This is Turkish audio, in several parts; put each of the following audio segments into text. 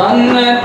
Zannet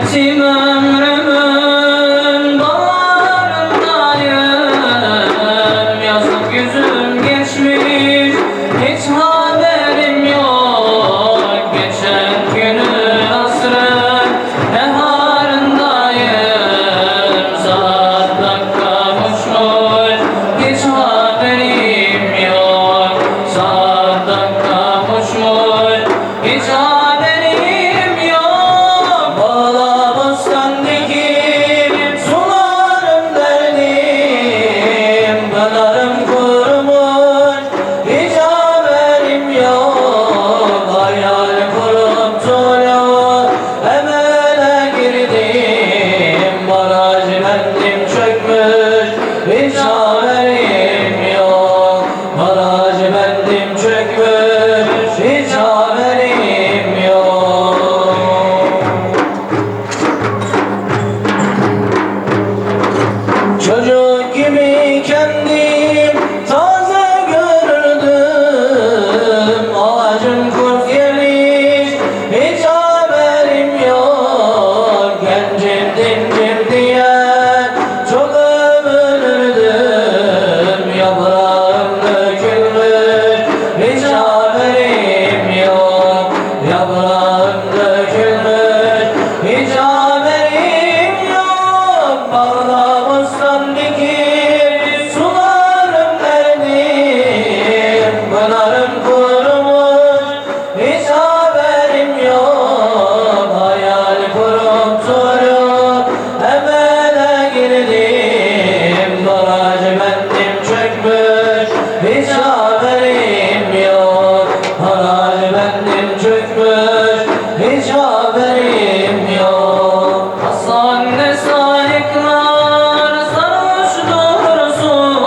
hiç haberim yok Halal bendim çökmüş. Hiç haberim yok. Hasan ne sarıklar sarhoş dursun.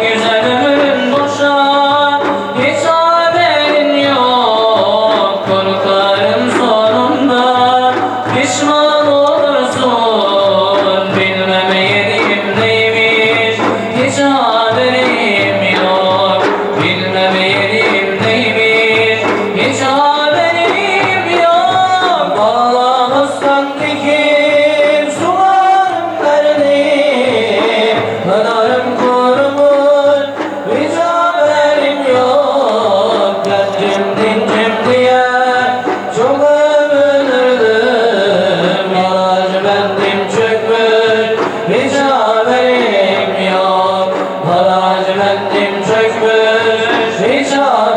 Güzel ömrün boşa hiç yok. Korkarım sonunda pişman olursun. Bilmem yediğim neymiş hiç haberim বিষয়